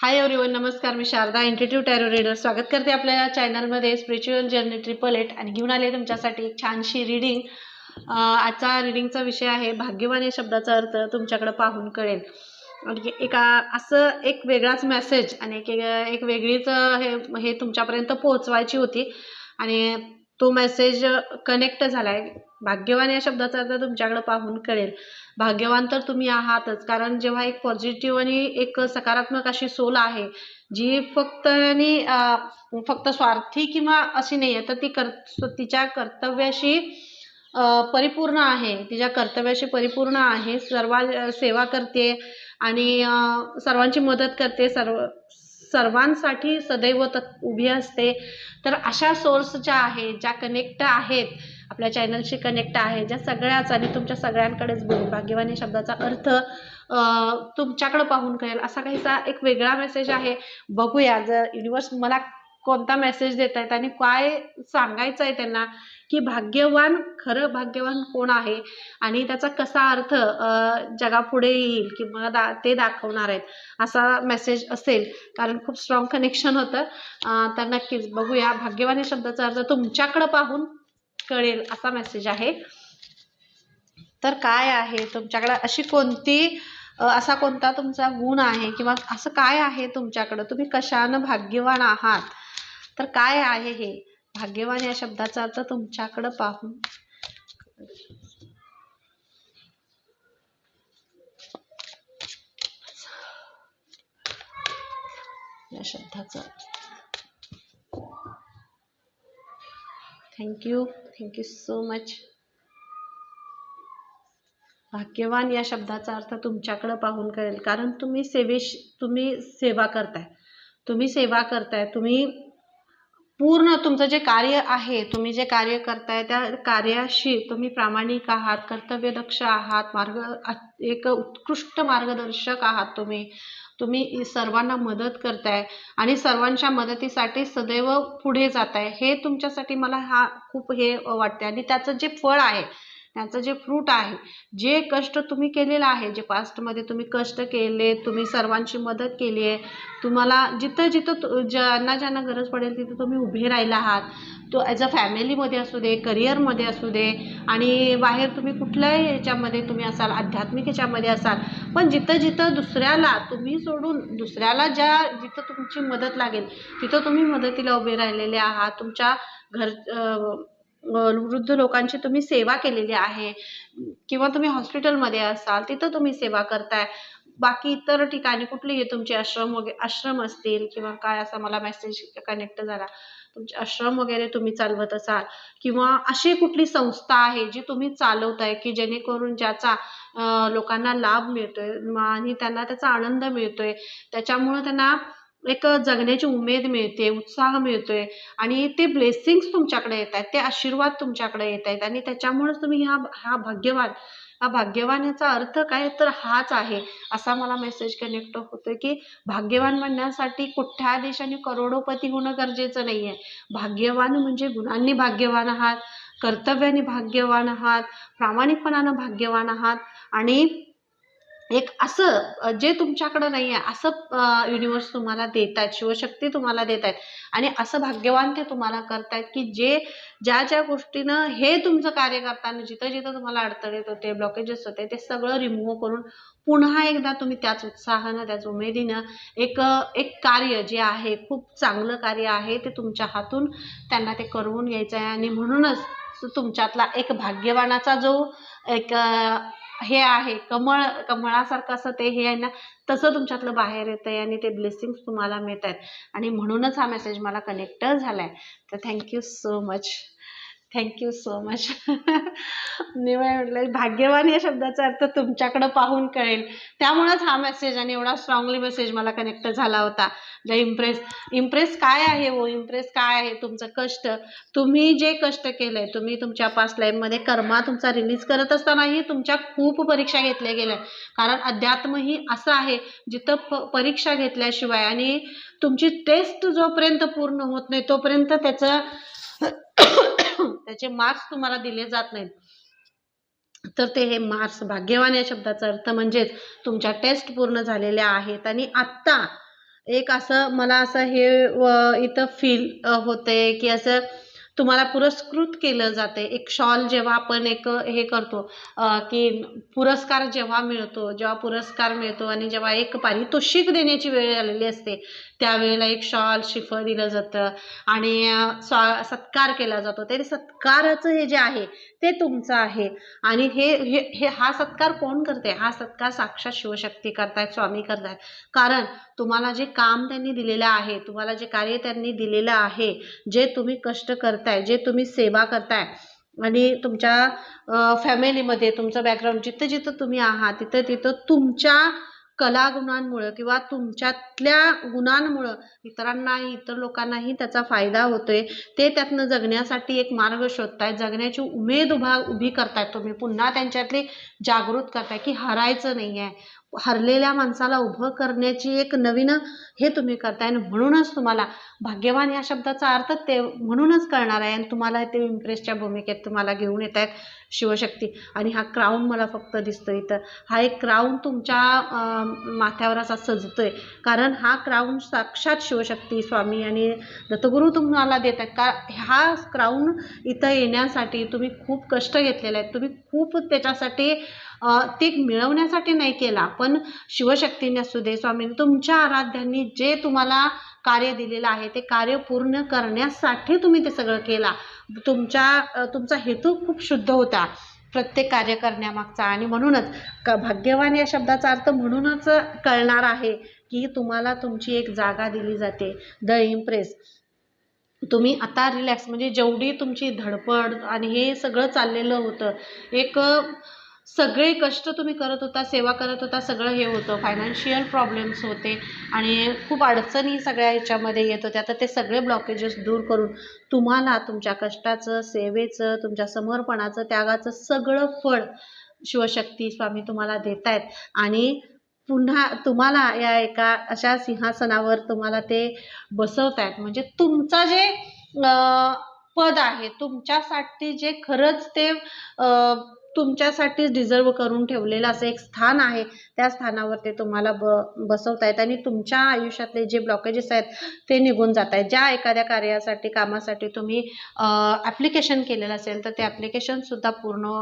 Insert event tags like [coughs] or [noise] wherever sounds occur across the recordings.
हाय everyone नमस्कार मी Sharda institute tarot reader स्वागत करते आपल्या चॅनलमध्ये स्पिरिच्युअल जर्नी ट्रिपल एट आणि घेऊन आले तुमच्यासाठी एक छानशी रीडिंग आजचा रीडिंगचा विषय आहे भाग्यवान या शब्दाचा अर्थ तुमच्याकडे पाहून कळेल. आणि एका असं एक वेगळाच मेसेज आणि एक एक वेगळीच हे हे तुमच्यापर्यंत पोहोचवायची होती. आणि तो मेसेज कनेक्ट झाला आहे भाग्यवान या शब्दाचा अर्थ तुमच्याकडे पाहून कळेल. भाग्यवान तर तुम्ही आहातच. कारण जेव्हा एक पॉझिटिव्ह आणि एक सकारात्मक अशी सोल आहे जी फक्त आणि फक्त स्वार्थी किंवा अशी नाही आहे तर ती कर तिच्या कर्तव्याशी परिपूर्ण आहे. तिच्या कर्तव्याशी परिपूर्ण आहे. सर्व सेवा करते आणि सर्वांची मदत करते. सर्व सर्वांसाठी सदैव तत् उभी असते. तर अशा सोर्स ज्या आहेत ज्या कनेक्ट आहेत आपल्या चॅनलशी कनेक्ट आहे ज्या सगळ्याच आणि तुमच्या सगळ्यांकडेच बोलू भाग्यवानी शब्दाचा अर्थ तुमच्याकडं पाहून कळेल. असा काहीसा एक वेगळा मेसेज आहे. बघूया जर युनिवर्स मला कोणता मेसेज देत आहेत आणि काय सांगायचं आहे त्यांना की भाग्यवान खरं भाग्यवान कोण आहे? आणि त्याचा कसा अर्थ जगापुढे येईल किंवा दा ते दाखवणार आहेत असा मेसेज असेल. कारण खूप स्ट्रॉंग कनेक्शन होतं. तर नक्कीच बघूया. भाग्यवान या शब्दाचा अर्थ तुमच्याकडं पाहून कळेल असा मेसेज आहे. तर काय आहे? तुमच्याकडं अशी कोणती असा कोणता तुमचा गुण आहे? किंवा असं काय आहे तुमच्याकडं? तुम्ही कशानं भाग्यवान आहात? तर काय आहे हे? भाग्यवान या शब्दाचा अर्थ तुमच्याकडं पाहून. या शब्दाचा. थँक्यू थँक्यू सो मच भाग्यवान या शब्दाचा अर्थ तुमच्याकडं पाहून कळेल. कारण तुम्ही सेवेश तुम्ही सेवा करताय. तुम्ही सेवा करताय. तुम्ही पूर्ण तुमचं जे कार्य आहे तुम्ही जे कार्य करताय त्या कार्याशी तुम्ही प्रामाणिक आहात कर्तव्यदक्ष आहात मार्ग एक उत्कृष्ट मार्गदर्शक आहात तुम्ही. तुम्ही सर्वांना मदत करताय आणि सर्वांच्या मदतीसाठी सदैव पुढे जाताय. हे तुमच्यासाठी मला हा खूप हे वाटते आणि त्याचं जे फळ आहे त्यांचं जे फ्रूट आहे जे कष्ट तुम्ही केलेलं आहे जे पास्टमध्ये तुम्ही कष्ट केले तुम्ही सर्वांची मदत केली आहे तुम्हाला जिथं जिथं ज्यांना ज्यांना गरज पडेल तिथं तुम्ही उभे राहिला आहात. तो ॲज अ फॅमिलीमध्ये असू दे करिअरमध्ये असू दे आणि बाहेर तुम्ही कुठल्याही याच्यामध्ये तुम्ही असाल आध्यात्मिक याच्यामध्ये असाल पण जिथं जिथं दुसऱ्याला तुम्ही सोडून दुसऱ्याला ज्या जिथं तुमची मदत लागेल तिथं तुम्ही मदतीला उभे राहिलेले आहात. तुमच्या घर वृद्ध लोकांची तुम्ही सेवा केलेली आहे. किंवा तुम्ही हॉस्पिटलमध्ये असाल तिथं तुम्ही सेवा करताय. बाकी इतर ठिकाणी कुठलेही तुमचे आश्रम वगैरे आश्रम असतील किंवा काय असा मला मेसेज कनेक्ट झाला. तुमचे आश्रम वगैरे तुम्ही चालवत असाल किंवा अशी कुठली संस्था आहे जी तुम्ही चालवताय की जेणेकरून ज्याचा लोकांना लाभ मिळतोय आणि त्यांना त्याचा आनंद मिळतोय. त्याच्यामुळं त्यांना एक जगण्याची उमेद मिळते उत्साह मिळतोय आणि ते ब्लेसिंग्स तुमच्याकडे येत आहेत ते आशीर्वाद तुमच्याकडे येत आहेत आणि त्याच्यामुळेच तुम्ही ह्या हा भाग्यवान हा भाग्यवान याचा अर्थ काय तर हाच आहे. असा मला मेसेज कनेक्ट होतोय की भाग्यवान म्हणण्यासाठी कुठल्या देशाने करोडोपती होणं गरजेचं नाही आहे भाग्यवान म्हणजे गुणांनी भाग्यवान आहात कर्तव्याने भाग्यवान आहात प्रामाणिकपणानं भाग्यवान आहात आणि एक असं जे तुमच्याकडं नाही आहे असं युनिवर्स तुम्हाला देत आहेत शिवशक्ती तुम्हाला देत आहेत आणि असं भाग्यवान ते तुम्हाला करतायत की जे ज्या ज्या गोष्टीनं हे तुमचं कार्य करताना जिथं जिथं तुम्हाला अडथळे येत होते ब्लॉकेजेस होते ते सगळं रिमूव्ह करून पुन्हा एकदा तुम्ही त्याच उत्साहानं त्याच उमेदीनं एक एक कार्य जे आहे खूप चांगलं कार्य आहे ते तुमच्या हातून त्यांना ते करवून घ्यायचं आहे आणि म्हणूनच तुमच्यातला एक भाग्यवानाचा जो एक हे आहे. कमळ कमळासारखं असं ते हे आहे ना तसं तुमच्यातलं बाहेर येतं आहे आणि ते ब्लेसिंग्स तुम्हाला मिळत आहेत आणि म्हणूनच हा मेसेज मला कनेक्ट झाला आहे तर thank you so much thank you so much मी म्हटलं भाग्यवान या शब्दाचा अर्थ तुमच्याकडं पाहून कळेल. त्यामुळंच हा मेसेज आणि एवढा स्ट्रॉंगली मेसेज मला कनेक्ट झाला होता. द इम्प्रेस इम्प्रेस काय आहे हो? इम्प्रेस काय आहे तुमचं कष्ट? तुम्ही जे कष्ट केलंय तुम्ही तुमच्या पास्ट लाईफमध्ये कर्मा तुमचा रिलीज करत असतानाही तुमच्या खूप परीक्षा घेतल्या गेल्या. कारण अध्यात्म ही असं आहे जिथं प परीक्षा घेतल्याशिवाय आणि तुमची टेस्ट जोपर्यंत पूर्ण होत नाही तोपर्यंत त्याचं [coughs] त्याचे मार्क्स तुम्हाला दिले जात नाहीत. तर ते हे मार्क्स भाग्यवान या शब्दाचा अर्थ म्हणजेच तुमच्या टेस्ट पूर्ण झालेल्या आहेत आणि आत्ता एक असं मला असं हे इथं फील होते की असं तुम्हाला पुरस्कृत केलं जाते एक शॉल जेव्हा आपण एक हे करतो की पुरस्कार जेव्हा मिळतो जेव्हा पुरस्कार मिळतो आणि जेव्हा एक पारितोषिक देण्याची वेळ आलेली असते त्यावेळेला एक शॉल शिफळ दिलं जातं आणि स्वा सत्कार केला जातो. ते सत्काराचं हे जे आहे ते तुमचं आहे. आणि हे हे हे हा सत्कार कोण करते हा सत्कार साक्षात शिवशक्ती करतायत स्वामी करतायत. कारण तुम्हाला जे काम त्यांनी दिलेलं आहे तुम्हाला जे कार्य त्यांनी दिलेलं आहे जे तुम्ही कष्ट करताय जे तुम्ही सेवा करताय आणि तुमच्या फॅमिलीमध्ये तुमचं बॅकग्राऊंड जिथं जिथं तुम्ही आहात तिथं तिथं तुमच्या कलागुणांमुळं किंवा तुमच्यातल्या गुणांमुळं इतरांनाही इतर लोकांनाही त्याचा फायदा होतोय. ते त्यातनं जगण्यासाठी एक मार्ग शोधतायत. जगण्याची उमेद उभा उभी करतायत तुम्ही. पुन्हा त्यांच्यातली जागृत करताय की हरायचं नाही आहे हरलेल्या माणसाला उभं करण्याची एक नवीन हे तुम्ही करताय. आणि म्हणूनच तुम्हाला भाग्यवान या शब्दाचा अर्थ ते म्हणूनच करणार आहे. आणि तुम्हाला ते इम्प्रेसच्या भूमिकेत तुम्हाला घेऊन येत आहेत शिवशक्ती. आणि हा क्राऊन मला फक्त दिसतो इथं. हा एक क्राऊन तुमच्या माथ्यावर असा सजतोय. कारण हा क्राऊन साक्षात शिवशक्ती स्वामी आणि दत्तगुरू तुम्हाला देत आहेत का हा क्राऊन इथं येण्यासाठी तुम्ही खूप कष्ट घेतलेले आहेत. तुम्ही खूप त्याच्यासाठी ते मिळवण्यासाठी नाही केला. पण शिवशक्तीने असू दे स्वामीने तुमच्या आराध्यांनी जे तुम्हाला कार्य दिलेलं आहे ते कार्य पूर्ण करण्यासाठी तुम्ही ते सगळं केला. तुमच्या तुमचा हेतू खूप शुद्ध होता. प्रत्येक कार्य करण्यामागचा. आणि म्हणूनच क भाग्यवान या शब्दाचा अर्थ म्हणूनच कळणार आहे की तुम्हाला तुमची एक जागा दिली जाते. The impress. तुम्ही आता रिलॅक्स म्हणजे जेवढी तुमची धडपड आणि हे सगळं चाललेलं होतं एक सगळे कष्ट तुम्ही करत होता सेवा करत होता सगळं हे होतं. फायनान्शियल प्रॉब्लेम्स होते आणि खूप अडचणी सगळ्या ह्याच्यामध्ये येत होत्या. तर ते सगळे ब्लॉकेजेस दूर करून तुम्हाला तुमच्या कष्टाचं सेवेचं तुमच्या समर्पणाचं त्यागाचं सगळं फळ शिवशक्ती स्वामी तुम्हाला देत आहेत आणि पुन्हा तुम्हाला या एका अशा सिंहासनावर तुम्हाला ते बसवत आहेत म्हणजे तुमचं जे पद आहे तुमच्यासाठी जे खरंच ते तुमच्यासाठीच डिझर्व करून ठेवलेलं असं एक स्थान आहे. त्या स्थानावर ते तुम्हाला ब बसवत आहेत आणि तुमच्या आयुष्यातले जे ब्लॉकेजेस आहेत ते निघून जात आहेत. ज्या एखाद्या कार्यासाठी कामासाठी तुम्ही ॲप्लिकेशन केलेलं असेल तर ते ॲप्लिकेशनसुद्धा पूर्ण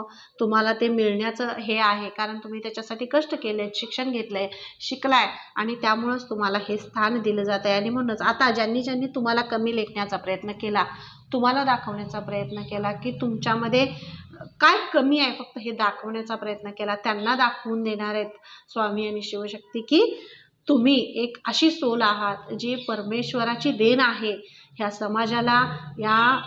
तुम्हाला ते मिळण्याचं हे आहे. कारण तुम्ही त्याच्यासाठी कष्ट केले शिक्षण घेतलं आहे शिकलाय आणि त्यामुळंच तुम्हाला हे स्थान दिलं जात आहे. आणि म्हणूनच आता ज्यांनी ज्यांनी तुम्हाला कमी लेखण्याचा प्रयत्न केला तुम्हाला दाखवण्याचा प्रयत्न केला की तुमच्यामध्ये काय कमी आहे फक्त हे दाखवण्याचा प्रयत्न केला? त्यांना दाखवून देणार आहेत स्वामी आणि शिवशक्ती की तुम्ही एक अशी सोल आहात जी परमेश्वराची देण आहे. ह्या समाजाला या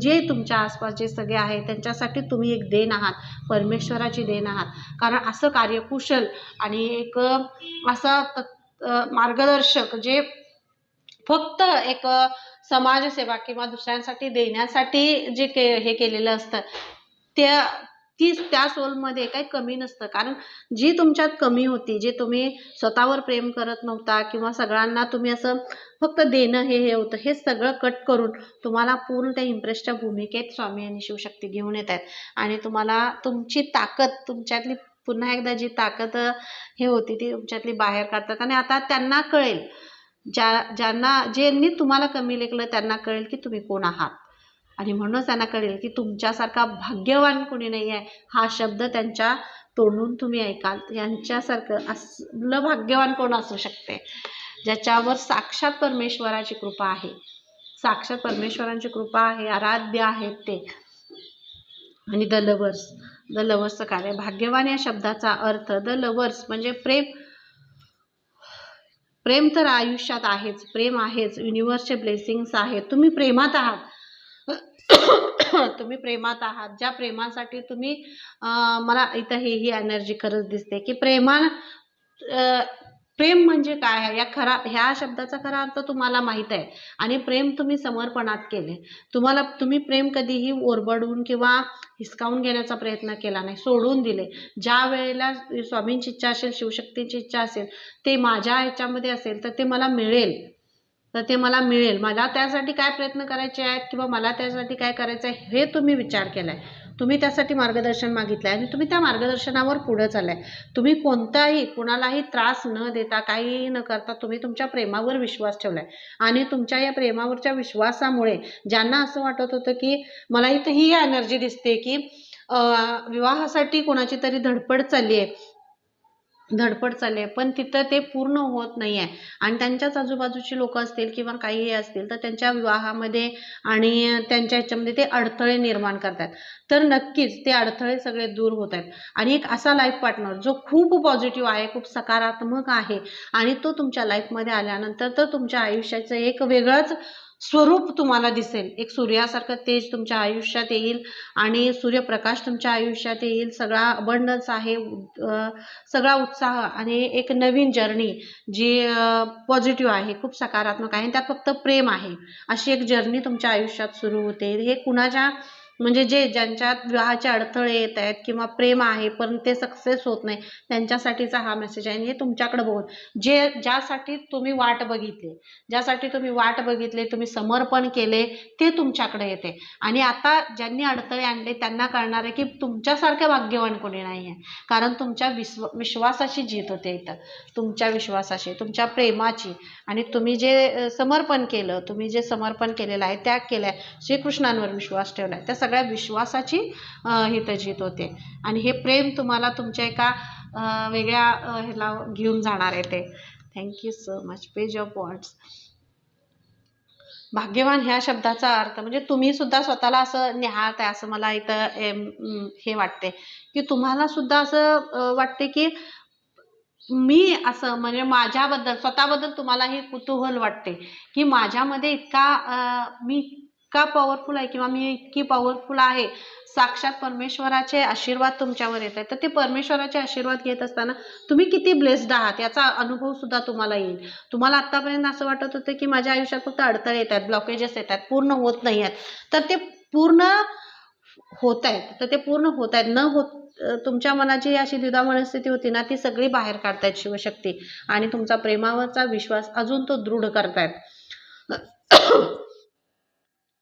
जे तुमच्या आसपास जे सगळे आहे त्यांच्यासाठी तुम्ही एक देण आहात परमेश्वराची देण आहात. कारण असं कार्यकुशल आणि एक असा मार्गदर्शक जे फक्त एक समाजसेवा किंवा दुसऱ्यांसाठी देण्यासाठी जे के हे केलेलं असतं त्या ती त्या सोलमध्ये काही कमी नसतं. कारण जी तुमच्यात कमी होती जे तुम्ही स्वतःवर प्रेम करत नव्हता किंवा सगळ्यांना तुम्ही असं फक्त देणं हे हे होतं हे सगळं कट करून तुम्हाला पूर्ण त्या इम्प्रेसच्या भूमिकेत स्वामी आणि शिवशक्ती घेऊन येत आहेत. आणि तुम्हाला तुमची ताकद तुमच्यातली पुन्हा एकदा जी ताकद हे होती ती तुमच्यातली बाहेर काढतात. आणि आता त्यांना कळेल ज्या ज्यांना ज्यांनी तुम्हाला कमी लेखलं त्यांना कळेल की तुम्ही कोण आहात. आणि म्हणूनच त्यांना कळेल की तुमच्यासारखा भाग्यवान कोणी नाही आहे. हा शब्द त्यांच्या तोंडून तुम्ही ऐकाल. यांच्यासारखं असलं भाग्यवान कोण असू शकते? ज्याच्यावर साक्षात परमेश्वराची कृपा आहे. साक्षात परमेश्वरांची कृपा आहे आराध्य आहेत ते. आणि द लवर्स द लवर्सचं कार्य. भाग्यवान या शब्दाचा अर्थ द लवर्स म्हणजे प्रेम. प्रेम तर आयुष्यात आहेच प्रेम आहेच युनिवर्सचे ब्लेसिंग्स आहेत. तुम्ही प्रेमात आहात. [coughs] तुम्ही प्रेमात आहात. ज्या प्रेमासाठी तुम्ही मला इथं ही ही एनर्जी खरंच दिसते की प्रेमा प्रेम म्हणजे काय आहे? या खरा ह्या शब्दाचा खरा अर्थ तुम्हाला माहीत आहे. आणि प्रेम तुम्ही समर्पणात केले. तुम्हाला तुम्ही प्रेम कधीही ओरबडून किंवा हिसकावून घेण्याचा प्रयत्न केला नाही. सोडून दिले. ज्या वेळेला स्वामींची इच्छा असेल शिवशक्तीची इच्छा असेल ते माझ्या ह्याच्यामध्ये असेल तर ते मला मिळेल. तर ते मला मिळेल. मला त्यासाठी काय प्रयत्न करायचे आहेत किंवा मला त्यासाठी काय करायचं आहे हे तुम्ही विचार केला आहे तुम्ही त्यासाठी मार्गदर्शन मागितलं आहे आणि तुम्ही त्या मार्गदर्शनावर पुढं चालाय तुम्ही कोणताही कुणालाही त्रास न देता काही न करता तुम्ही तुमच्या प्रेमावर विश्वास ठेवलाय. आणि तुमच्या या प्रेमावरच्या विश्वासामुळे ज्यांना असं वाटत होतं की मला इथं ही एनर्जी दिसते की विवाहासाठी कोणाची तरी धडपड चालली आहे धडपड चालली आहे पण तिथं ते पूर्ण होत नाही आहे आणि त्यांच्याच आजूबाजूची लोक असतील किंवा काही असतील तर त्यांच्या विवाहामध्ये आणि त्यांच्या ह्याच्यामध्ये ते अडथळे निर्माण करतात. तर नक्कीच ते अडथळे सगळे दूर होत आहेत. आणि एक असा लाईफ पार्टनर जो खूप पॉझिटिव्ह आहे खूप सकारात्मक आहे आणि तो तुमच्या लाईफमध्ये आल्यानंतर तर तुमच्या आयुष्याचं एक वेगळंच स्वरूप तुम्हाला दिसेल. एक सूर्यासारखं तेज तुमच्या आयुष्यात येईल आणि सूर्यप्रकाश तुमच्या आयुष्यात येईल. सगळा अबंडन्स आहे सगळा उत्साह आणि एक नवीन जर्नी जी पॉझिटिव्ह आहे खूप सकारात्मक आहे आणि त्यात फक्त प्रेम आहे. अशी एक जर्नी तुमच्या आयुष्यात सुरू होते. हे कुणाच्या म्हणजे जे ज्यांच्यात विवाहाचे अडथळे येत आहेत किंवा प्रेम आहे पण ते सक्सेस होत नाही त्यांच्यासाठीचा हा मेसेज आहे आणि हे तुमच्याकडे बघून. जे ज्यासाठी तुम्ही वाट बघितली ज्यासाठी तुम्ही वाट बघितले तुम्ही समर्पण केले ते तुमच्याकडे येते. आणि आता ज्यांनी अडथळे आणले त्यांना कळणार आहे की तुमच्यासारखं भाग्यवान कोणी नाही आहे कारण तुमच्या विश्व विश्वासाची जीत होते इथं. तुमच्या विश्वासाशी तुमच्या प्रेमाची. आणि तुम्ही जे समर्पण केलं तुम्ही जे समर्पण केलेलं आहे त्याग केलाय श्रीकृष्णांवर विश्वास ठेवलाय. त्या सगळ्या विश्वासाची अ, जीत होते. आणि हे प्रेम तुम्हाला तुमच्या एका वेगळ्या ह्याला घेऊन जाणार आहे ते. Thank you so much page of what's भाग्यवान ह्या शब्दाचा अर्थ म्हणजे तुम्ही सुद्धा स्वतःला असं निहाळताय असं मला इथं हे वाटते. की तुम्हाला सुद्धा असं वाटते की मी असं म्हणजे माझ्याबद्दल स्वतःबद्दल तुम्हाला हे कुतूहल वाटते. की माझ्यामध्ये इतका मी इतका पॉवरफुल आहे किंवा मी इतकी पॉवरफुल आहे साक्षात परमेश्वराचे आशीर्वाद तुमच्यावर येत आहेत. तर ते परमेश्वराचे आशीर्वाद घेत असताना तुम्ही किती ब्लेस्ड आहात याचा अनुभव सुद्धा तुम्हाला येईल. तुम्हाला आतापर्यंत असं वाटत होतं की माझ्या आयुष्यात फक्त अडथळे येत आहेत ब्लॉकेजेस येत आहेत पूर्ण होत नाही आहेत. तर ते पूर्ण होत आहेत. तर ते पूर्ण होत आहेत. न होत तुमच्या मनाची अशी द्विधा मनस्थिती होती ना ती सगळी बाहेर काढतायत शिवशक्ती. आणि तुमचा प्रेमावरचा विश्वास अजून तो दृढ करतायत.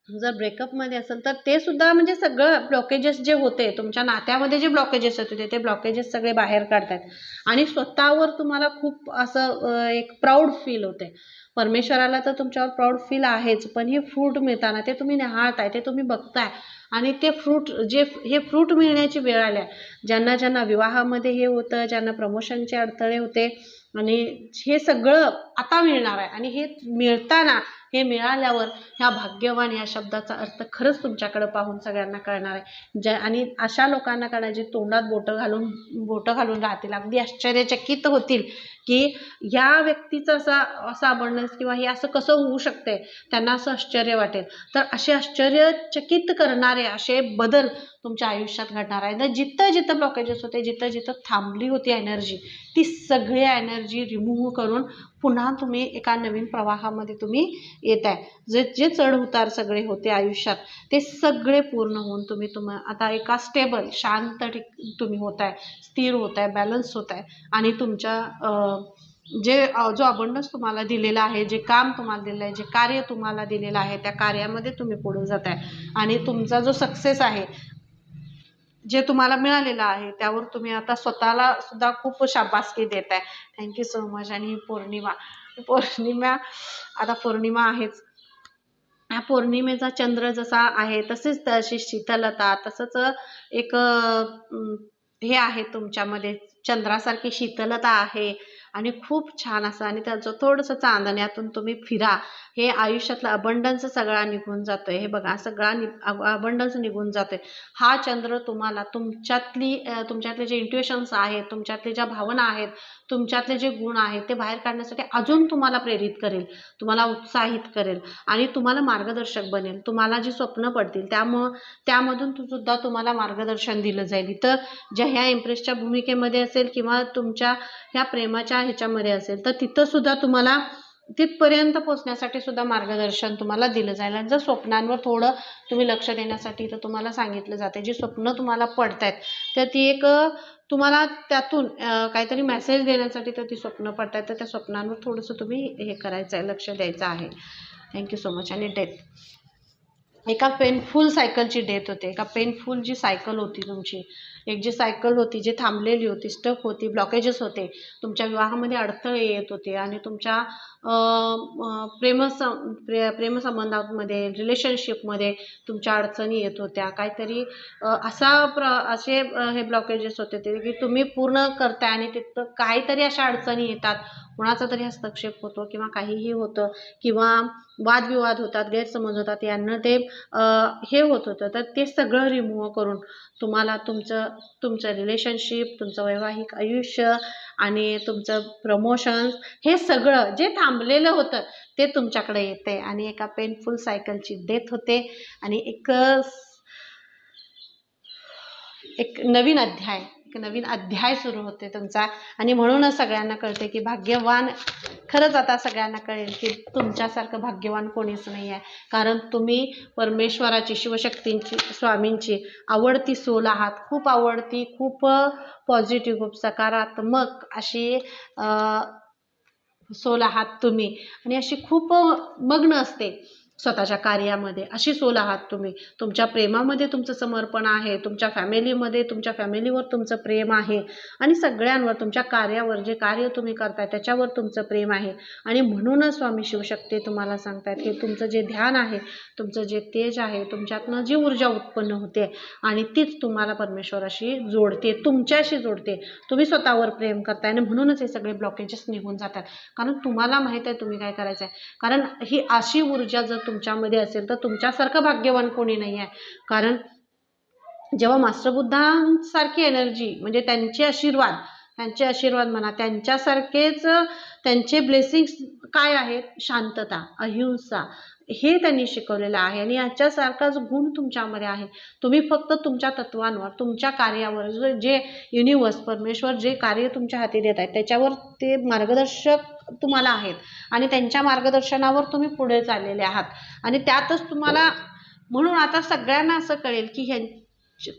जर ब्रेकअपमध्ये असेल तर ते सुद्धा म्हणजे सगळं ब्लॉकेजेस जे होते तुमच्या नात्यामध्ये जे ब्लॉकेजेस होते ते ब्लॉकेजेस सगळे बाहेर काढतात. आणि स्वतःवर तुम्हाला खूप असं एक प्राऊड फील होते. परमेश्वराला तर तुमच्यावर प्राऊड फील आहेच पण हे फ्रूट मिळताना ते तुम्ही निहाळताय ते तुम्ही बघताय. आणि ते फ्रूट जे हे फ्रूट मिळण्याची वेळ आल्या. ज्यांना ज्यांना विवाहामध्ये हे होतं ज्यांना प्रमोशनचे अडथळे होते आणि हे सगळं आता मिळणार आहे. आणि हे मिळताना हे मिळाल्यावर ह्या भाग्यवान या शब्दाचा अर्थ खरंच तुमच्याकडे पाहून सगळ्यांना कळणार आहे. ज्या आणि अशा लोकांना कळणार जे तोंडात बोटं घालून बोटं घालून राहतील. अगदी आश्चर्यचकित होतील की या व्यक्तीचं असा असा अबंडन्स किंवा हे असं कसं होऊ शकते त्यांना असं आश्चर्य वाटेल. तर असे आश्चर्यचकित करणारे असे बदल तुमच्या आयुष्यात घडणार आहे. तर जिथं जिथं ब्लॉकेजेस होते जिथं जिथं थांबली होती एनर्जी ती सगळी एनर्जी रिमूव्ह करून पुन्हा तुम्ही एका नवीन प्रवाहामध्ये तुम्ही येत आहे जे जे चढ उतार सगळे होते आयुष्यात ते सगळे पूर्ण होऊन तुम्ही तुम आता एका स्टेबल शांत तुम्ही होत आहे स्थिर होत आहे बॅलन्स होत आहे आणि तुमच्या जे जो अबंडन्स तुम्हाला दिलेला आहे जे काम तुम्हाला दिलेलं आहे जे कार्य तुम्हाला दिलेलं आहे त्या कार्यामध्ये तुम्ही पुढे जात आहे आणि तुमचा जो सक्सेस आहे जे तुम्हाला मिळालेलं आहे त्यावर तुम्ही आता स्वतःला सुद्धा खूप शाबासकी देत आहे थँक्यू सो मच आणि ही पौर्णिमा पौर्णिमा आता पौर्णिमा आहेच. ह्या पौर्णिमेचा चंद्र जसा आहे तसेच तशी शीतलता तसंच एक हे आहे तुमच्यामध्ये. चंद्रासारखी शीतलता आहे. आणि खूप छान असं आणि त्याचं थोडंसं चांदण्यातून तुम्ही फिरा. हे आयुष्यातला अबंडन्स सगळा निघून जातोय. हे बघा सगळा नि अबंडन्स निघून जातोय. हा चंद्र तुम्हाला तुमच्यातली तुमच्यातले जे इंट्युशन्स आहेत तुमच्यातले ज्या भावना आहेत तुमच्यातले जे गुण आहेत ते बाहेर काढण्यासाठी अजून तुम्हाला प्रेरित करेल. तुम्हाला उत्साहित करेल आणि तुम्हाला मार्गदर्शक बनेल. तुम्हाला जी स्वप्न पडतील त्यामुळं त्यामधून सुद्धा तुम्हाला मार्गदर्शन दिलं जाईल. इथं ज्या ह्या इम्प्रेसच्या भूमिकेमध्ये असेल किंवा तुमच्या ह्या प्रेमाच्या ह्याच्यामध्ये असेल तर तिथं सुद्धा तुम्हाला तिथपर्यंत पोहोचण्यासाठी सुद्धा मार्गदर्शन तुम्हाला दिलं जाईल. आणि जर स्वप्नांवर थोडं तुम्ही लक्ष देण्यासाठी तर तुम्हाला सांगितलं जाते जी स्वप्न तुम्हाला पडतायत तर ती एक तुम्हाला त्यातून काहीतरी मेसेज देण्यासाठी तर ती स्वप्न पडतायत. तर त्या स्वप्नांवर थोडंसं तुम्ही हे करायचं आहे लक्ष द्यायचं आहे. थँक्यू सो मच आणि डेथ एका पेनफुल सायकलची डेथ होते. एका पेनफुल जी सायकल होती तुमची एक जी सायकल होती जी थांबलेली होती स्टक होती ब्लॉकेजेस होते तुमच्या विवाहामध्ये अडथळे येत होते आणि तुमच्या प्रेमस प्रे प्रेमसंबंधामध्ये रिलेशनशिपमध्ये तुमच्या अडचणी येत होत्या. काहीतरी असा प्र असे हे ब्लॉकेजेस होते ते की तुम्ही पूर्ण करताय आणि तिथं काहीतरी अशा अडचणी येतात. कोणाचा तरी हस्तक्षेप होतो किंवा काहीही होतं किंवा वादविवाद होतात गैरसमज होतात यांना ते हे होत होतं. तर ते सगळं रिमूव्ह करून तुम्हाला तुमचं तुमचं रिलेशनशिप तुमचं वैवाहिक आयुष्य आणि तुमचं प्रमोशन्स हे सगळं जे थांबलेलं होतं ते तुमच्याकडे येते आणि एका पेनफुल सायकलची डेथ होते. आणि एक एक नवीन अध्याय एक नवीन अध्याय सुरू होते तुमचा. आणि म्हणूनच सगळ्यांना कळते की भाग्यवान खरंच आता सगळ्यांना कळेल की तुमच्यासारखं भाग्यवान कोणीच नाही आहे कारण तुम्ही परमेश्वराची शिवशक्तींची स्वामींची आवडती सोल आहात. खूप आवडती खूप पॉझिटिव्ह खूप सकारात्मक अशी सोल आहात तुम्ही. आणि अशी खूप मग्न असते. स्वतःच्या कार्यामध्ये. अशी सोल आहात तुम्ही. तुमच्या प्रेमामध्ये तुमचं समर्पण आहे. तुमच्या फॅमिलीमध्ये तुमच्या फॅमिलीवर तुमचं प्रेम आहे. आणि सगळ्यांवर तुमच्या कार्यावर जे कार्य तुम्ही करताय त्याच्यावर तुमचं प्रेम आहे. आणि म्हणूनच स्वामी शिवशक्ती तुम्हाला सांगतायत की तुमचं जे ध्यान आहे तुमचं जे तेज आहे तुमच्यातनं जी ऊर्जा उत्पन्न होते आणि तीच तुम्हाला परमेश्वराशी जोडते तुमच्याशी जोडते. तुम्ही स्वतःवर प्रेम करताय आणि म्हणूनच हे सगळे ब्लॉकेजेस निघून जातात. कारण तुम्हाला माहीत आहे तुम्ही काय करायचं आहे कारण ही अशी ऊर्जा जर तुमच्यामध्ये असेल तर तुमच्यासारखं भाग्यवान कोणी नाही आहे. कारण जेव्हा मास्टरबुद्धांसारखी एनर्जी म्हणजे त्यांचे आशीर्वाद त्यांचे आशीर्वाद म्हणा त्यांच्यासारखेच त्यांचे ब्लेसिंग्स काय आहेत? शांतता अहिंसा हे त्यांनी शिकवलेलं आहे. आणि याच्यासारखाच गुण तुमच्यामध्ये आहे तुम्ही फक्त तुमच्या तत्वांवर तुमच्या कार्यावर जे युनिवर्स परमेश्वर जे कार्य तुमच्या हाती देत आहेत त्याच्यावर ते मार्गदर्शक तुम्हाला आहेत. आणि त्यांच्या मार्गदर्शनावर तुम्ही पुढे चाललेले आहात. आणि त्यातच तुम्हाला म्हणून आता सगळ्यांना असं कळेल की ह्यां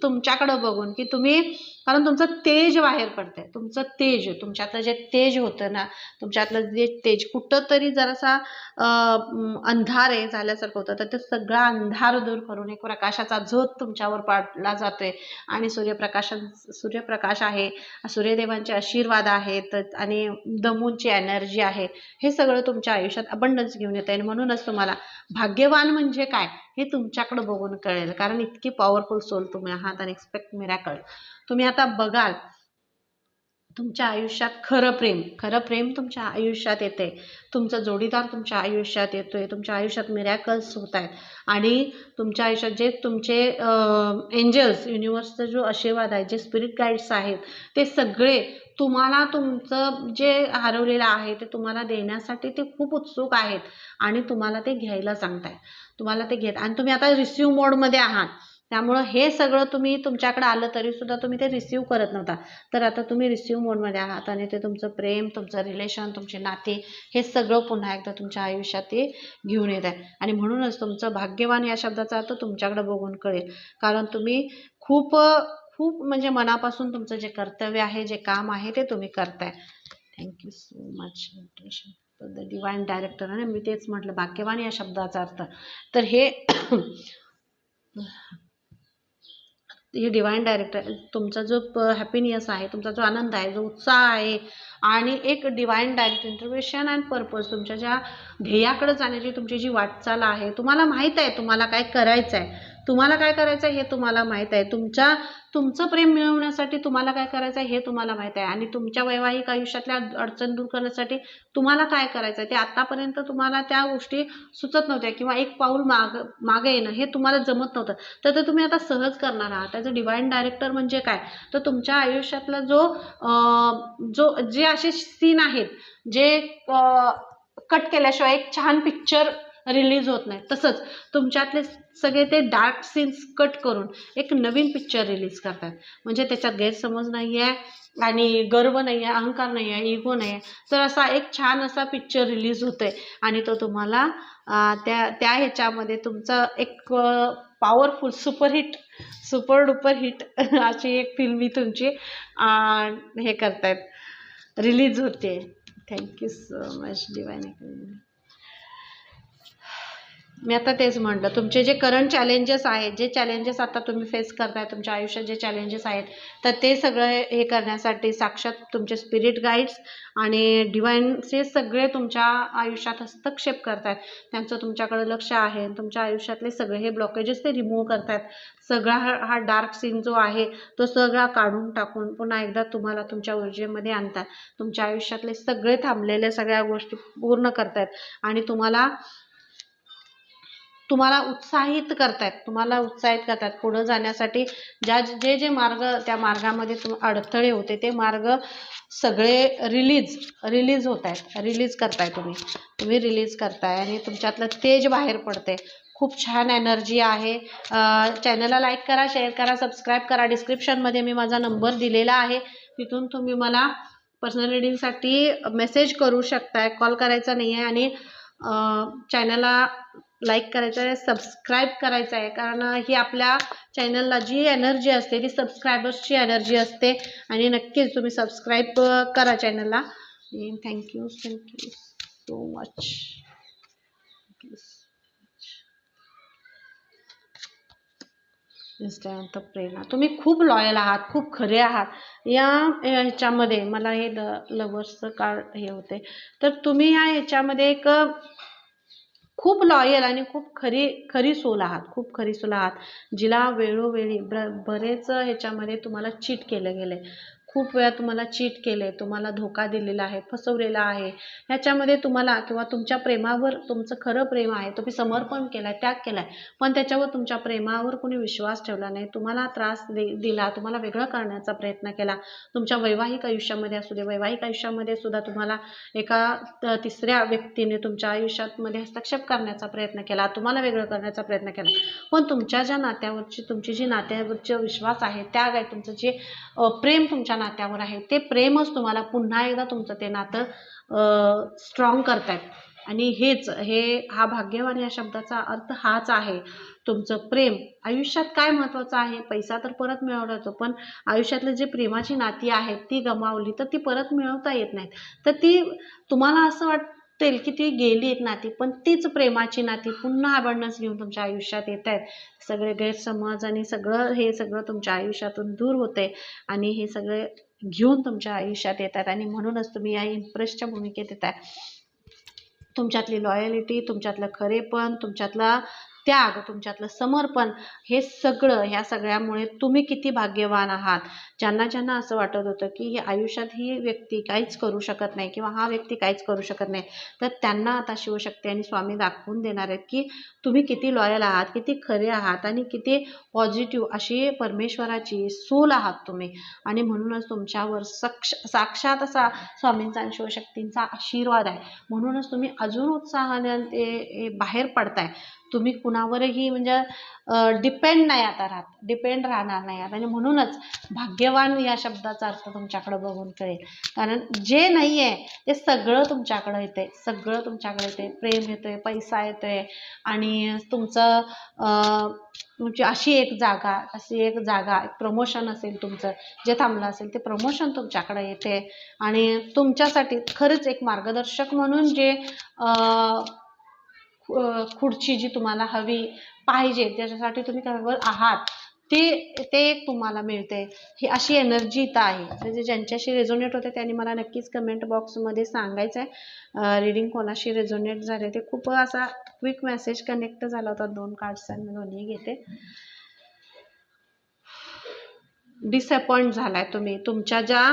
तुमच्याकडं बघून की तुम्ही कारण तुमचं तेज बाहेर पडतंय. तुमचं तेज तुमच्यातलं जे तेज होतं ना तुमच्यातलं जे तेज कुठंतरी जरासा अंधार आहे झाल्यासारखं होतं. तर ते सगळा अंधार दूर करून एक प्रकाशाचा झोत तुमच्यावर पाडला जातोय. आणि सूर्यप्रकाश सूर्यप्रकाश आहे सूर्यदेवांचे आशीर्वाद आहेत आणि दमूंची एनर्जी आहे. हे सगळं तुमच्या आयुष्यात अबंडन्स घेऊन येतं आणि म्हणूनच तुम्हाला भाग्यवान म्हणजे काय हे तुमच्याकडं बघून कळेल. कारण इतकी पॉवरफुल सोल तुम्ही आहात आणि एक्सपेक्ट मिरॅकल तुम्ही आता बघाल तुमच्या आयुष्यात खरं प्रेम खरं प्रेम तुमच्या आयुष्यात येते तुमचा जोडीदार तुमच्या आयुष्यात येतोय तुमच्या आयुष्यात मिरॅकल्स होत आहेत आणि तुमच्या आयुष्यात जे तुमचे एंजल्स युनिवर्सचा जो आशीर्वाद आहे जे स्पिरिट गाईड्स आहेत ते सगळे तुम्हाला तुमचं जे हरवलेलं आहे ते तुम्हाला देण्यासाठी ते खूप उत्सुक आहेत आणि तुम्हाला ते घ्यायला सांगताय तुम्हाला ते घेत आणि तुम्ही आता रिसिव्ह मोडमध्ये आहात. त्यामुळं हे सगळं तुम्ही तुमच्याकडे आलं तरीसुद्धा तुम्ही ते रिसीव करत नव्हता. तर आता तुम्ही रिसीव मोडमध्ये आहात आणि ते तुमचं प्रेम तुमचं रिलेशन तुमचे नाते हे सगळं पुन्हा एकदा तुमच्या आयुष्यात ते घेऊन येत आहे. आणि म्हणूनच तुमचं भाग्यवान या शब्दाचा अर्थ तुमच्याकडे बघून कळेल. कारण तुम्ही खूप खूप म्हणजे मनापासून तुमचं जे कर्तव्य आहे जे काम आहे ते तुम्ही करताय. Thank you so much the divine director आणि मी तेच म्हटलं भाग्यवान या शब्दाचा अर्थ. तर हे हे डिवाईन डायरेक्टर तुमचा जो हॅपीनेस आहे तुमचा जो आनंद आहे जो उत्साह आहे आणि एक divine direct intervention and purpose तुमच्या ज्या ध्येयाकडे जाण्याची तुमची जी वाटचाल आहे तुम्हाला माहीत आहे तुम्हाला काय करायचं आहे तुम्हाला काय करायचं आहे हे तुम्हाला माहीत आहे. तुमच्या तुमचं प्रेम मिळवण्यासाठी तुम्हाला काय करायचं आहे हे तुम्हाला माहीत आहे. आणि तुमच्या वैवाहिक आयुष्यातल्या अडचण दूर करण्यासाठी तुम्हाला काय करायचं आहे ते आत्तापर्यंत तुम्हाला त्या गोष्टी सुचत नव्हत्या किंवा एक पाऊल माग मागे येणं हे तुम्हाला जमत नव्हतं. तर ते तुम्ही आता सहज करणार आहात. त्याचं डिवाईन डायरेक्टर म्हणजे काय? तर तुमच्या आयुष्यातला जो जो जे असे सीन आहेत जे कट केल्याशिवाय एक छान पिक्चर रिलीज होत नाही. तसंच तुमच्यातले सगळे ते डार्क सीन्स कट करून एक नवीन पिक्चर रिलीज करतात म्हणजे त्याच्यात गैरसमज नाही आहे आणि गर्व नाही आहे अहंकार नाही आहे इगो नाही आहे तर असा एक छान असा पिक्चर रिलीज होतोय आणि तो तुम्हाला त्या त्या ह्याच्यामध्ये तुमचं एक powerful superhit super duper hit अशी एक फिल्म तुमची हे करतायत. रिलीज होते thank you so much divine मी आता तेच म्हटलं तुमचे जे करंट चॅलेंजेस आहेत जे चॅलेंजेस आता तुम्ही फेस करताय तुमच्या आयुष्यात जे चॅलेंजेस आहेत तर ते सगळं हे करण्यासाठी साक्षात तुमचे स्पिरिट गाईड्स आणि डिवाईनचे सगळे तुमच्या आयुष्यात हस्तक्षेप करतायत. त्यांचं तुमच्याकडे लक्ष आहे तुमच्या आयुष्यातले सगळे हे ब्लॉकेजेस ते रिमूव्ह करतायत. सगळा हा डार्क सीन जो आहे तो सगळा काढून टाकून पुन्हा एकदा तुम्हाला तुमच्या ऊर्जेमध्ये आणतात तुमच्या आयुष्यातले सगळे थांबलेल्या सगळ्या गोष्टी पूर्ण करतायत. आणि तुम्हाला तुम्हाला उत्साहित करतायत तुम्हाला उत्साहित करतात पुढं जाण्यासाठी ज्या जे जे मार्ग त्या मार्गामध्ये तुम अडथळे होते ते मार्ग सगळे रिलीज रिलीज होत आहेत रिलीज करताय तुम्ही. तुम्ही रिलीज करताय आणि तुमच्यातलं तेज बाहेर पडते खूप छान एनर्जी आहे. चॅनलला लाईक करा शेअर करा सबस्क्राईब करा. डिस्क्रिप्शनमध्ये मी माझा नंबर दिलेला आहे. तिथून तुम्ही मला पर्सनल रिडिंगसाठी मेसेज करू शकताय. कॉल करायचा नाही आहे आणि चॅनलला लाईक करायचं आहे सबस्क्राईब करायचं आहे. कारण ही आपल्या चॅनलला जी एनर्जी असते ती सबस्क्रायबर्सची एनर्जी असते. आणि नक्कीच तुम्ही सबस्क्राईब करा चॅनलला थँक्यू थँक्यू सो मच त्यानंतर प्रेरणा. तुम्ही खूप लॉयल आहात खूप खरे आहात. या ह्याच्यामध्ये मला हे ल लवर्सचं कार्ड हे होते. तर तुम्ही या ह्याच्यामध्ये एक खूप लॉयल आणि खूप खरी खरी सोल आहात खूप खरी सोल आहात. जिला वेळोवेळी ब बरेच ह्याच्यामध्ये तुम्हाला चीट केलं गेलं आहे खूप वेळा तुम्हाला चीट केले तुम्हाला धोका दिलेला आहे फसवलेला आहे. ह्याच्यामध्ये तुम्हाला किंवा तुमच्या प्रेमावर तुमचं खरं प्रेम आहे तुम्ही समर्पण केलाय आहे त्याग केला आहे पण त्याच्यावर तुमच्या प्रेमावर कोणी विश्वास ठेवला नाही. तुम्हाला त्रास दे दिला तुम्हाला वेगळं करण्याचा प्रयत्न केला. तुमच्या वैवाहिक आयुष्यामध्ये असू दे वैवाहिक आयुष्यामध्ये सुद्धा तुम्हाला एका तिसऱ्या व्यक्तीने तुमच्या आयुष्यामध्ये हस्तक्षेप करण्याचा प्रयत्न केला तुम्हाला वेगळं करण्याचा प्रयत्न केला. पण तुमच्या ज्या नात्यावरची तुमची जी नात्यावरची विश्वास आहे त्याग आहे तुमचं जे प्रेम तुमच्या नात्यावर आहे. ते प्रेमच तुम्हाला पुन्हा एकदा तुमचं ते नातं स्ट्रॉंग करतायत. आणि हेच हे हा भाग्यवान या शब्दाचा अर्थ हाच आहे. तुमचं प्रेम आयुष्यात काय महत्त्वाचं आहे? पैसा तर परत मिळवला जातो पण आयुष्यातले जे प्रेमाची नाती आहेत ती गमावली तर ती परत मिळवता येत नाहीत. तर ती तुम्हाला असं वाट की ती गेली आहेत नाती पण तीच प्रेमाची नाती पुन्हा अबंडन्स घेऊन तुमच्या आयुष्यात येत आहेत सगळे गैरसमज आणि सगळं हे सगळं तुमच्या आयुष्यातून दूर होते आणि हे सगळे घेऊन तुमच्या आयुष्यात येतात आणि म्हणूनच तुम्ही या इम्प्रेसच्या भूमिकेत येत आहे तुमच्यातली लॉयलिटी तुमच्यातलं खरेपण तुमच्यातला त्याग तुमच्यातलं समर्पण हे सगळं ह्या सगळ्यामुळे तुम्ही किती भाग्यवान आहात? ज्यांना ज्यांना असं वाटत होतं की आयुष्यात ही व्यक्ती काहीच करू शकत नाही किंवा हा व्यक्ती काहीच करू शकत नाही तर त्यांना आता शिवशक्ती आणि स्वामी दाखवून देणार आहेत की तुम्ही किती लॉयल आहात किती खरे आहात आणि किती पॉझिटिव्ह अशी परमेश्वराची सोल आहात तुम्ही. आणि म्हणूनच तुमच्यावर सक्ष साक्षात असा स्वामींचा आणि शिवशक्तींचा आशीर्वाद आहे. म्हणूनच तुम्ही अजून उत्साहाने ते बाहेर पडताय. तुम्ही कुणावरही म्हणजे डिपेंड नाही आता राहत. डिपेंड राहणार नाही आता. आणि म्हणूनच भाग्यवान या शब्दाचा अर्थ तुमच्याकडं बघून कळेल. कारण जे नाही आहे ते सगळं तुमच्याकडं येते सगळं तुमच्याकडे येते प्रेम येतोय पैसा येतोय. आणि तुमचं तुमची अशी एक जागा अशी एक जागा एक प्रमोशन असेल तुमचं जे थांबलं असेल ते प्रमोशन तुमच्याकडे येते आणि तुमच्यासाठी खरंच एक मार्गदर्शक म्हणून जे खुर्ची जी तुम्हाला हवी पाहिजे त्याच्यासाठी तुम्ही त्यावर आहात. ते ते एक तुम्हाला मिळते ही अशी एनर्जी इथं आहे. म्हणजे ज्यांच्याशी रेझोनेट होते त्यांनी मला नक्कीच कमेंट बॉक्समध्ये सांगायचं आहे रिडिंग कोणाशी रेझोनेट झाले ते खूप असा क्विक मेसेज कनेक्ट झाला होता दोन कार्ड्स मी दोन्ही घेते. डिसअपॉइंट झालाय तुम्ही. तुमच्या ज्या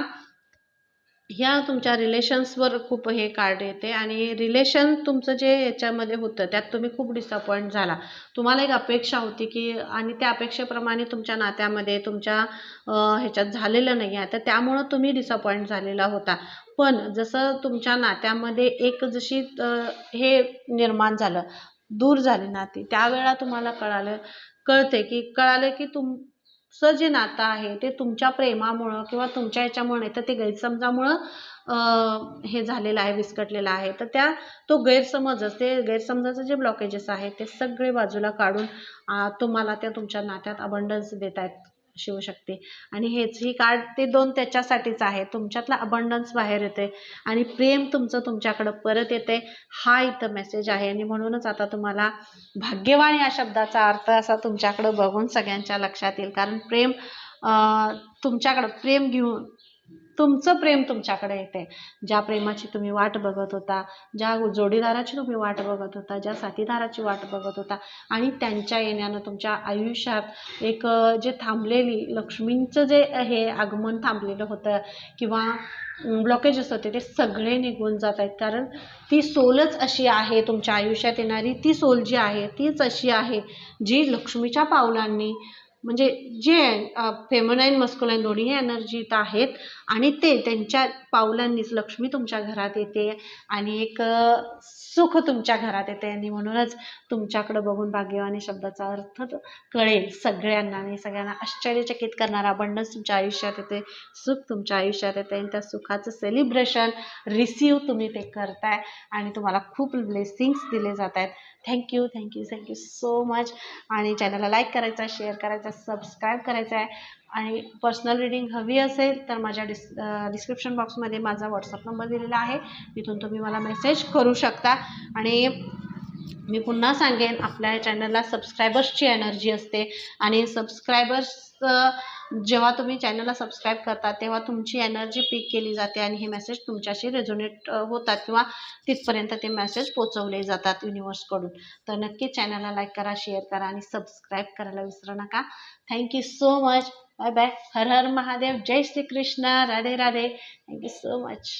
ह्या तुमच्या रिलेशन्सवर खूप हे कार्ड येते आणि रिलेशन तुमचं जे याच्यामध्ये होतं त्यात तुम्ही खूप डिसअपॉइंट झाला. तुम्हाला एक अपेक्षा होती की आणि त्या अपेक्षेप्रमाणे तुमच्या नात्यामध्ये तुमच्या ह्याच्यात झालेलं नाही आहे. तर त्यामुळं तुम्ही डिसअपॉइंट झालेला होता. पण जसं तुमच्या नात्यामध्ये एक जशी हे निर्माण झालं दूर झाली नाती त्यावेळा तुम्हाला कळालं कळते की कळालं की तुम चं जे नातं आहे ते तुमच्या प्रेमामुळं किंवा तुमच्या ह्याच्यामुळे नाही तर ते गैरसमजामुळं हे झालेलं आहे विस्कटलेलं आहे. तर त्या तो गैरसमजच ते गैरसमजाचं जे ब्लॉकेजेस आहेत ते सगळे बाजूला काढून तुम्हाला त्या तुमच्या नात्यात अबंडन्स देत आहेत शिवू शकते. आणि हेच ही कार्ड ते दोन त्याच्यासाठीच आहे. तुमच्यातला अबंडन्स बाहेर येते आणि प्रेम तुमचं तुमच्याकडं परत येते हा इथं मेसेज आहे. आणि म्हणूनच आता तुम्हाला भाग्यवान या शब्दाचा अर्थ असा तुमच्याकडं बघून सगळ्यांच्या लक्षात येईल. कारण प्रेम तुमच्याकडं प्रेम घेऊन तुमचं प्रेम तुमच्याकडे येते. ज्या प्रेमाची तुम्ही वाट बघत होता ज्या जोडीदाराची तुम्ही वाट बघत होता ज्या साथीदाराची वाट बघत होता आणि त्यांच्या येण्यानं तुमच्या आयुष्यात एक जे थांबलेली लक्ष्मींचं जे हे आगमन थांबलेलं होतं किंवा ब्लॉकेजेस होते ते सगळे निघून जात आहेत. कारण ती सोलच अशी आहे तुमच्या आयुष्यात येणारी ती सोल जी आहे तीच अशी आहे जी लक्ष्मीच्या पावलांनी म्हणजे जे फेमनाईन मस्कुलाईन दोन्ही एनर्जी इथं आहेत आणि ते त्यांच्या पावलांनीच लक्ष्मी तुमच्या घरात येते आणि एक सुख तुमच्या घरात येते. आणि म्हणूनच तुमच्याकडं बघून भाग्यवानी शब्दाचा अर्थ कळेल सगळ्यांना आणि सगळ्यांना आश्चर्यचकित करणारा अबंडन्स तुमच्या आयुष्यात येते. सुख तुमच्या आयुष्यात येते आणि त्या सुखाचं सेलिब्रेशन रिसीव तुम्ही ते करताय आणि तुम्हाला खूप ब्लेसिंग्स दिले जात आहेत thank you thank you thank you so much आणि चॅनलला लाईक करायचा शेअर करायचा सबस्क्राईब करायचा आहे. आणि पर्सनल रिडिंग हवी असेल तर माझ्या डिस् डिस्क्रिप्शन बॉक्समध्ये माझा व्हॉट्सअप नंबर दिलेला आहे. तिथून तुम्ही मला मेसेज करू शकता. आणि मी पुन्हा सांगेन आपल्या चॅनलला सबस्क्रायबर्सची एनर्जी असते. आणि सबस्क्रायबर्स जेव्हा तुम्ही चॅनलला सबस्क्राईब करता तेव्हा तुमची एनर्जी पिक केली जाते आणि हे मेसेज तुमच्याशी रेझोनेट होतात किंवा तिथपर्यंत ते मेसेज पोचवले जातात युनिवर्सकडून तर नक्की चॅनलला लाईक करा शेअर करा आणि सबस्क्राईब करायला विसरू नका. Thank you so much bye bye Har Har Mahadev Jai Shri Krishna Radhe Radhe thank you so much